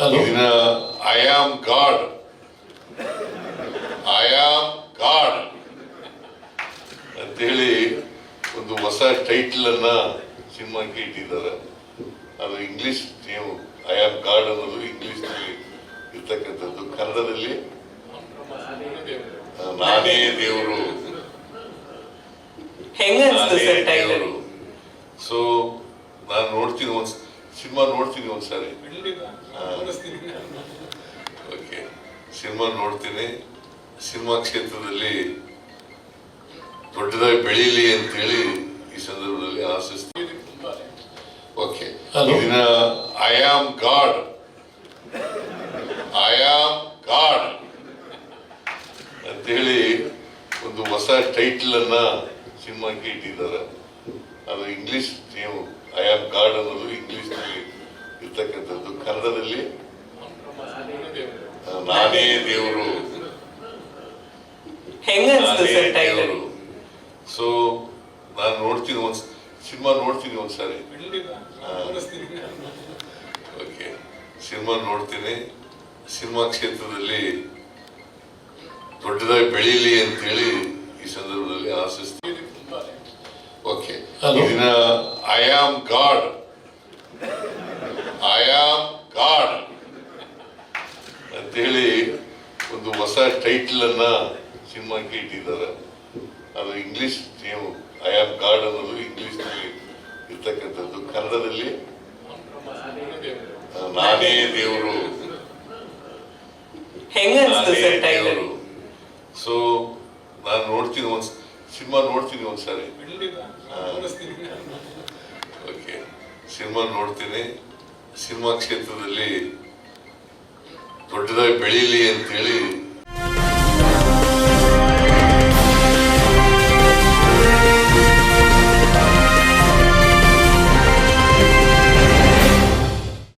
ಇದನ್ನ I am God I am God ಅಂತೇಳಿ ಒಂದು ಹೊಸ ಟೈಟಲ್ ಅನ್ನ ಸಿನಿಮಾಕ್ಕೆ ಇಟ್ಟಿದ್ದಾರೆ. ಅದು English name I am God ಅನ್ನೋದು ಇಂಗ್ಲಿಷ್ನಲ್ಲಿ ಇರ್ತಕ್ಕಂಥದ್ದು. ಕನ್ನಡದಲ್ಲಿ? ನಾನೇ ದೇವರು. ನಾನೇ ಟೈಟಲ್ ದೇವರು. ಸೊ ನಾನು ನೋಡ್ತೀನಿ ಒಂದ್ ಸಿನಿಮಾ ನೋಡ್ತೀನಿ ಒಂದ್ಸಾರಿ. ಓಕೆ. ಸಿನಿಮಾ ನೋಡ್ತೀನಿ. ಸಿನಿಮಾ ಕ್ಷೇತ್ರದಲ್ಲಿ ದೊಡ್ಡದಾಗಿ ಬೆಳೀಲಿ ಅಂತೇಳಿ ಈ ಸಂದರ್ಭದಲ್ಲಿ ಆಶಿಸ್ತೀನಿ. ಓಕೆ. ಇದನ್ನ I am God I am God ಅಂತೇಳಿ ಒಂದು ಹೊಸ ಟೈಟಲ್ ಅನ್ನ ಸಿನಿಮಾಕ್ಕೆ ಇಟ್ಟಿದ್ದಾರೆ. ಅದು ಇಂಗ್ಲಿಷ್ ನೀವು ಐ ಆಮ್ ಗಾಡ್ ಅನ್ನೋದು ಇಂಗ್ಲಿಷ್ನಲ್ಲಿ ಇರ್ತಕ್ಕಂಥದ್ದು. ಕನ್ನಡದಲ್ಲಿ? ನಾನೇ ದೇವರು. ನಾನೇ ಸೊ ನಾನು ನೋಡ್ತೀನಿ ಒಂದ್ ಸಿನಿಮಾ ನೋಡ್ತೀನಿ ಒಂದ್ಸಾರಿ. ಓಕೆ. ಸಿನಿಮಾ ನೋಡ್ತೀನಿ. ಸಿನಿಮಾ ಕ್ಷೇತ್ರದಲ್ಲಿ ದೊಡ್ಡದಾಗಿ ಬೆಳೀಲಿ ಅಂತೇಳಿ ಈ ಸಂದರ್ಭದಲ್ಲಿ ಆಶಿಸ್ತೀನಿ. Hello. ಇದನ್ನ I am God I am God ಅಂತೇಳಿ ಒಂದು ಹೊಸ ಟೈಟಲ್ ಅನ್ನ ಸಿನಿಮಾಕ್ಕೆ ಇಟ್ಟಿದ್ದಾರೆ. ಅದು English name I am God ಅನ್ನೋದು ಇಂಗ್ಲಿಷ್ನಲ್ಲಿ ಇರ್ತಕ್ಕಂಥದ್ದು. ಕನ್ನಡದಲ್ಲಿ? ನಾನೇ ದೇವರು. ನಾನೇ ಟೈಟಲ್ ದೇವರು. ಸೊ ನಾನು ನೋಡ್ತೀನಿ ಒಂದ್ ಸಿನಿಮಾ ನೋಡ್ತೀನಿ ಒಂದ್ಸಾರಿ. ಓಕೆ. ಸಿನಿಮಾ ನೋಡ್ತೀನಿ. ಸಿನಿಮಾ ಕ್ಷೇತ್ರದಲ್ಲಿ ದೊಡ್ಡದಾಗಿ ಬೆಳೀಲಿ ಅಂತೇಳಿ